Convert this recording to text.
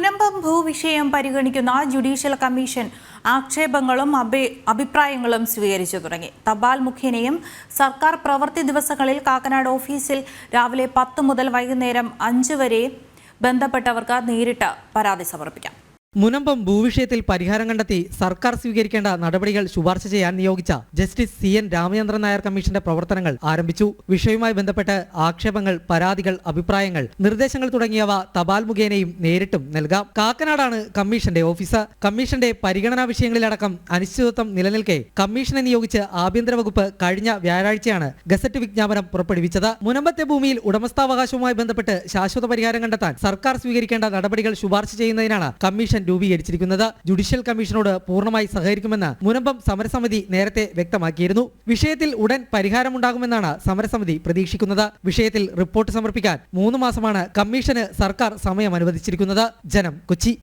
മുനമ്പം ഭൂവിഷയം പരിഗണിക്കുന്ന judicial commission ആക്ഷേപങ്ങളും അഭി അഭിപ്രായങ്ങളും സ്വീകരിച്ചു തുടങ്ങി. തപാൽ മുഖേനയും സർക്കാർ പ്രവൃത്തി ദിവസങ്ങളിൽ കാക്കനാട് ഓഫീസിൽ രാവിലെ പത്ത് മുതൽ വൈകുന്നേരം അഞ്ച് വരെ ബന്ധപ്പെട്ടവർക്ക് നേരിട്ട് പരാതി സമർപ്പിക്കാം. മുനമ്പം ഭൂവിഷയത്തിൽ പരിഹാരം കണ്ടെത്തി സർക്കാർ സ്വീകരിക്കേണ്ട നടപടികൾ ശുപാർശ ചെയ്യാൻ നിയോഗിച്ച justice C N Ramachandran Nair കമ്മീഷന്റെ പ്രവർത്തനങ്ങൾ ആരംഭിച്ചു. വിഷയവുമായി ബന്ധപ്പെട്ട് ആക്ഷേപങ്ങൾ പരാതികൾ അഭിപ്രായങ്ങൾ നിർദ്ദേശങ്ങൾ തുടങ്ങിയവ തപാൽ മുഖേനയും നേരിട്ടും നൽകാം. കാക്കനാടാണ് കമ്മീഷന്റെ ഓഫീസ്. കമ്മീഷന്റെ പരിഗണനാ വിഷയങ്ങളിലടക്കം അനിശ്ചിതത്വം നിലനിൽക്കെ കമ്മീഷനെ നിയോഗിച്ച് ആഭ്യന്തര വകുപ്പ് കഴിഞ്ഞ വ്യാഴാഴ്ചയാണ് ഗസറ്റ് വിജ്ഞാപനം പുറപ്പെടുവിച്ചത്. മുനമ്പത്തെ ഭൂമിയിൽ ഉടമസ്ഥാവകാശവുമായി ബന്ധപ്പെട്ട് ശാശ്വത പരിഹാരം കണ്ടെത്താൻ സർക്കാർ സ്വീകരിക്കേണ്ട നടപടികൾ ശുപാർശ ചെയ്യുന്നതിനാണ് കമ്മീഷൻ രൂപീകരിച്ചിരിക്കുന്നത് ജുഡീഷ്യൽ കമ്മീഷനോട് പൂർണമായി സഹകരിക്കുമെന്ന് മുനമ്പം സമരസമിതി നേരത്തെ വ്യക്തമാക്കിയിരുന്നു. വിഷയത്തിൽ ഉടൻ പരിഹാരമുണ്ടാകുമെന്നാണ് സമരസമിതി പ്രതീക്ഷിക്കുന്നത്. വിഷയത്തിൽ റിപ്പോർട്ട് സമർപ്പിക്കാൻ മൂന്ന് മാസമാണ് കമ്മീഷന് സർക്കാർ സമയം അനുവദിച്ചിരിക്കുന്നത്. ജനം കൊച്ചി.